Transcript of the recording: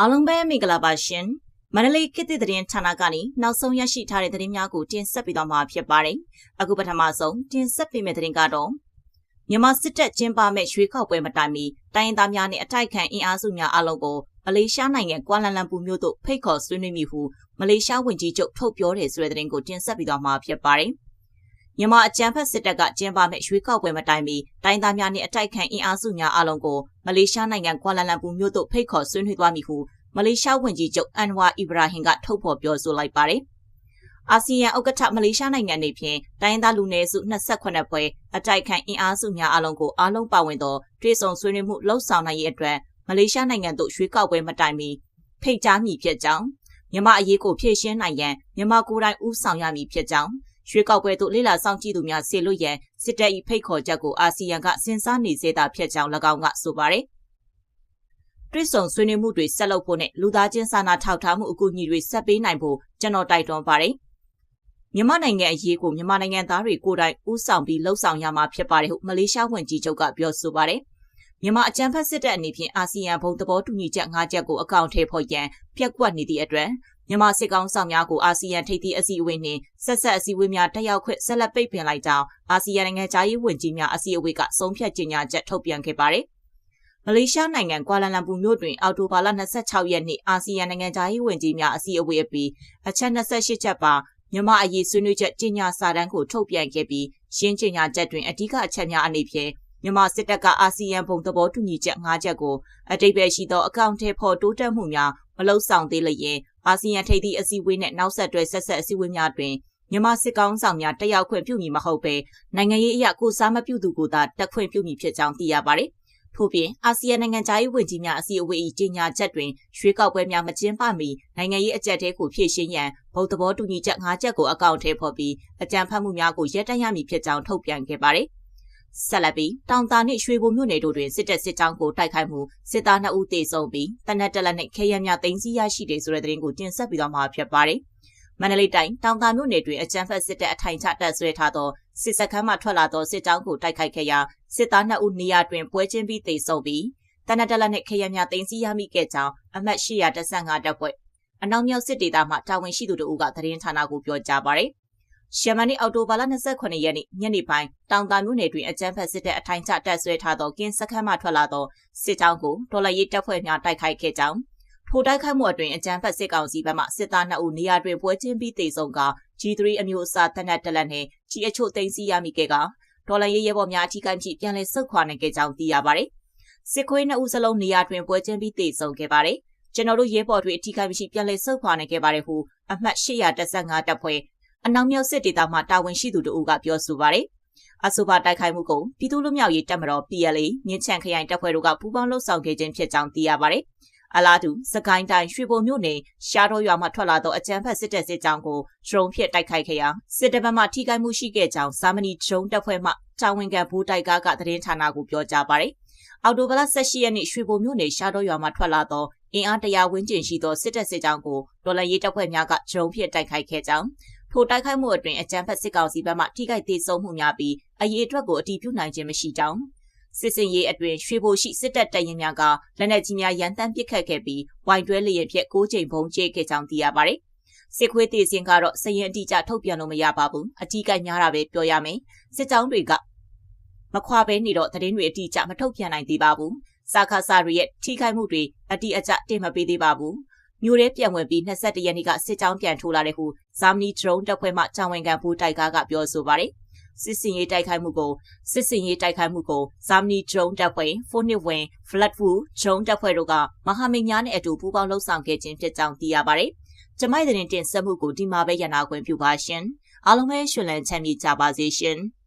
အားလုံးပဲမင်္ဂလာပါရှင်မန္တလေးခေတ်သစ်သတင်းဌာနကနေနောက်ဆုံးရရှိထားတဲ့သတင်းများကိုတင်ဆက်ပေးသွားမှာဖြစ်ပါတယ်အခုပထမဆုံးတင်ဆက်ပေးမယ့်သတင်းကတော့မြန်မာစစ်တပ်ကျင်းပမဲ့ရွေးကောက်ပွဲမတိုင်မီတိုင်းရင်းသားများနဲ့အတိုက်ခံအင်အားစုများအလုံးကိုမလေးရှားနိုင်ငံကွာလာလမ်ပူမြို့သို့ဖိတ်ခေါ်ဆွေးနွေးမိဟုမလေးရှားဝန်ကြီးချုပ်ထုတ်ပြောတဲ့ဆိုတဲ့သတင်းကိုတင်ဆက်ပေးသွားမှာဖြစ်ပါတယ်မြန်မာအကြမ်းဖက်စစ်တပ်ကကျင်းပမဲ့ရွေးကောက်ပွဲမတိုင်မီတိုင်းသားများနှင့်အတိုက်ခံအင်အားစုများအလုံးကိုမလေးရှားနိုင်ငံကွာလာလမ်ပူမြို့သို့ဖိတ်ခေါ်ဆွေးနွေးသွားမည်ဟု မလေးရှားဝန်ကြီးချုပ်အန်ဝါအီဘရာဟင်ကထုတ်ဖော်ပြောဆိုလိုက်ပါတယ်။အာဆီယံဥက္ကဋ္ဌမလေးရှားနိုင်ငံနေဖြင့်တိုင်းသားလူနည်းစု28ဖွဲ့အတိုက်ခံအင်အားစုများအလုံးကိုအားလုံးပါဝင်သောတွဲဆုံဆွေးနွေးမှုလှုပ်ဆောင်နိုင်ရေးအတွက်မလေးရှားနိုင်ငံသို့ရွှေ့ကောက်ပွဲမတိုင်မီဖိတ်ကြားမည်ဖြစ်ကြောင်းမြန်မာအရေးကိုဖြည့်ရှင်းနိုင်ရန်မြန်မာကိုယ်တိုင်ဦးဆောင်ရမည်ဖြစ်ကြောင်းရွှေကောက်ပွဲသို့လိလာဆောင်ကြည့်သူများဆေလို့ရန်စစ်တပ်၏ဖိတ်ခေါ်ချက်ကိုအာဆီယံကစဉ်းစားနေစေတာဖြစ်ကြောင်း၎င်းကဆိုပါတယ်။ တွစ်ဆုံဆွေးနွေးမှုတွေဆက်လုပ်ဖို့နဲ့လူသားချင်းစာနာထောက်ထားမှုအကူအညီတွေဆက်ပေးနိုင်ဖို့ကျွန်တော်တိုက်တွန်းပါတယ်။မြန်မာနိုင်ငံအရေးကိုမြန်မာနိုင်ငံသားတွေကိုယ်တိုင်ဦးဆောင်ပြီးလှုပ်ဆောင်ရမှာဖြစ်ပါတယ်ဟုမလေးရှားဝန်ကြီးချုပ်ကပြောဆိုပါတယ်။မြန်မာအကြံဖက်စစ်တပ်အနေဖြင့်အာဆီယံဘုံသဘောတူညီချက်၅ချက်ကိုအကောင့်ထဲပေါ်ရန်ပြက်ကွက်နေသည့်အတွက်မြန်မာစစ်ကောင်ဆောင်များကိုအာဆီယံထိပ်သီးအစည်းအဝေးနှင့်ဆက်ဆက်အစည်းအဝေးများတက်ရောက်ခွင့်ဆက်လက်ပိတ်ပင်လိုက်ကြောင်းအာဆီယံနိုင်ငံသားရေးဝန်ကြီးများအစည်းအဝေးကဆုံးဖြတ်ကြေညာချက်ထုတ်ပြန်ခဲ့ပါတယ်။ မလေးရှားနိုင်ငံကွာလာလမ်ပူမြို့တွင်အော်တိုဘာလ26ရက်နေ့အာဆီယံနိုင်ငံသားရေးဝန်ကြီးများအစည်းအဝေးအပြီးအချက်28ချက်ပါမြန်မာအရေးဆွေးနွေးချက်ကြေညာစာတမ်းကိုထုတ်ပြန်ခဲ့ပြီးရှင်းကြေညာချက်တွင်အဓိကအချက်များအနေဖြင့်မြန်မာစစ်တပ်ကအာဆီယံဘုံသဘောတူညီချက်၅ချက်ကိုအတိတ်ပဲရှိသောအကောင့်ထဲပေါ်တိုးတက်မှုများမလုံဆောင်သေးလျင်အာဆီယံထိပ်သီးအစည်းအဝေးနဲ့နောက်ဆက်တွဲဆက်ဆက်အစည်းအဝေးများတွင်မြန်မာစစ်ကောင်ဆောင်များတက်ရောက်ခွင့်ပြုမည်မဟုတ်ဘဲနိုင်ငံရေးအရာကိုစားမပြုသူကိုသာတက်ခွင့်ပြုမည်ဖြစ်ကြောင်းသိရပါတယ်။ ထို့ပြင်အာဆီယံနိုင်ငံသားရေးဝန်ကြီးများအစည်းအဝေး၏ကြေညာချက်တွင်ရွေးကောက်ပွဲများမကျင်းပမီနိုင်ငံရေးအကြက်တဲကိုဖြည့်ရှင်းရန်ဗုဒ္ဓဘောတူညီချက်၅ချက်ကိုအကောင့်ထဲပေါ်ပြီးအကြံဖတ်မှုများကိုရပ်တန့်ရမည်ဖြစ်ကြောင်းထုတ်ပြန်ခဲ့ပါတယ်။ဆက်လက်ပြီးတောင်တာနှင့်ရွှေဘုံမြို့နယ်တို့တွင်စစ်တပ်စစ်ကြောင်းကိုတိုက်ခိုက်မှုစစ်သား2ဦးသေဆုံးပြီးတနက်တလက်နှင့်ခဲယမ်းများတင်စီရရှိတယ်ဆိုတဲ့သတင်းကိုတင်ဆက်ပြီးတော့မှာဖြစ်ပါတယ်။မန္တလေးတိုင်းတောင်တာမြို့နယ်တွင်အကြမ်းဖက်စစ်တပ်အထိုင်ချတပ်ဆွဲထားသောစစ်စခန်းမှထွက်လာသောစစ်ကြောင်းကိုတိုက်ခိုက်ခဲ့ရာ စစ်သား2ဦးနေရာတွင်ပွဲချင်းပြီးသေဆုံးပြီးတနက်တလက်နှင့်ခဲယမ်းများတင်စီရမိခဲ့ကြောင်းအမှတ်815တပ်ဖွဲ့အနောက်မြောက်စစ်ဒေသမှတာဝန်ရှိသူတို့ကသတင်းဌာနကိုပြောကြားပါတယ်။ရှမန်နီအော်တိုဘာလ28ရက်နေ့ညနေပိုင်းတောင်တာမြို့နယ်တွင်အကြမ်းဖက်စစ်တပ်အထိုင်ချတပ်ဆွဲထားသောကင်းစခန်းမှထွက်လာသောစစ်ကြောင်းကိုဒေါ်လာရေးတပ်ဖွဲ့များတိုက်ခိုက်ခဲ့ကြောင်းထိုတိုက်ခိုက်မှုအတွင်အကြမ်းဖက်စစ်ကောင်စီဘက်မှစစ်သား2ဦးနေရာတွင်ပွဲချင်းပြီးတေဆုံးက G3 အမျိုးအစားတနက်တလက်နှင့်ကြီးအချို့သိမ်းဆည်းရမိခဲ့က ဒေါ်လာရေးရဲဘော်များအထီးကမ်းဖြစ်ပြန်လည်ဆုတ်ခွာနိုင်ခဲ့ကြောင်းသိရပါတယ်။စစ်ခွေး2ဦးစလုံးနေရာတွင်ပွဲချင်းပြီးတေဆုံးခဲ့ပါတယ်။ကျွန်တော်တို့ရဲဘော်တွေအထီးကမ်းမရှိပြန်လည်ဆုတ်ခွာနိုင်ခဲ့ပါတယ်ဟုအမှတ်815တပ်ဖွဲ့အနောက်မြောက်စစ်ဒေသမှတာဝန်ရှိသူတို့ကပြောဆိုပါတယ်။အဆိုပါတိုက်ခိုက်မှုကိုပြည်သူ့လူမျိုးရေးတပ်မတော် PLA မြင်းချံခရိုင်တပ်ဖွဲ့တို့ကပူးပေါင်းလှုပ်ဆောင်ခဲ့ခြင်းဖြစ်ကြောင်းသိရပါတယ်။ အလားတူစကိုင်းတိုင်းရွှေဘုံမြို့နယ်ရှားတော်ရွာမှထွက်လာသောအကြမ်းဖက်စစ်တပ်စစ်ကြောင်းကိုဒရုန်းဖြင့်တိုက်ခိုက်ခဲ့ရာစစ်တပ်မှထိခိုက်မှုရှိခဲ့ကြောင်းဇာမနီဒရုန်းတပ်ဖွဲ့မှတာဝန်ခံဘူတိုက်ကားကသတင်းဌာနကိုပြောကြားပါတယ်။အော်တိုဘလ16ရက်နေ့ရွှေဘုံမြို့နယ်ရှားတော်ရွာမှထွက်လာသောအင်အားတရာဝန်းကျင်ရှိသောစစ်တပ်စစ်ကြောင်းကိုဒေါ်လာရေးတပ်ဖွဲ့များကဒရုန်းဖြင့်တိုက်ခိုက်ခဲ့ကြောင်းထိုတိုက်ခိုက်မှုအတွင်အကြမ်းဖက်စစ်ကောင်စီဘက်မှထိခိုက်ဒေဆုံးမှုများပြီးအရေးအတွက်ကိုအတည်ပြုနိုင်ခြင်းမရှိကြောင်း စစ်စင်ရေးအတွင်ရွှေဘိုရှိစစ်တပ်တရင်များကလက်နက်ကြီးများရန်တမ်းပစ်ခတ်ခဲ့ပြီးဝိုင်တွဲလျင်ဖြင့်၉ချိန်ဘုံကျဲခဲ့ကြောင်းသိရပါတယ်။စစ်ခွေးတေစင်ကတော့စရင်အတိအကျထုတ်ပြန်လို့မရပါဘူး။အကြီးကညားတာပဲပြောရမယ်။စစ်ကြောင်းတွေကမခွာဘဲနေတော့သတင်းတွေအတိအကျမထုတ်ပြန်နိုင်သေးပါဘူး။စာခါစာတွေရဲ့ထိခိုက်မှုတွေအတိအကျတင်မပေးသေးပါဘူးမြို့ရဲပြန်ဝင်ပြီး22ရက်နေ့ကစစ်ကြောင်းပြန်ထိုးလာတဲ့ဟုဇာမနီဒရုန်းတပ်ဖွဲ့မှတာဝန်ခံဘူတိုက်ကားကပြောဆိုပါတယ် စစ်စင်ရေးတိုက်ခိုက်မှုကိုစစ်စင်ရေးတိုက်ခိုက်မှုကိုဇာမနီဒရုန်းတပ်ဖွဲ့ဖိုနစ်ဝင်ဖလတ်ဖူဒရုန်းတပ်ဖွဲ့တို့ကမဟာမိတ်များနဲ့အတူပူးပေါင်းလှုပ်ဆောင်ခဲ့ခြင်းဖြစ်ကြောင်းသိရပါတယ်။ကျမိုက်တဲ့တင်ဆက်မှုကိုဒီမှာပဲရနာခွင့်ပြုပါရှင်။အားလုံးပဲရှင်လန်းချမ်းမြေ့ကြပါစေရှင်။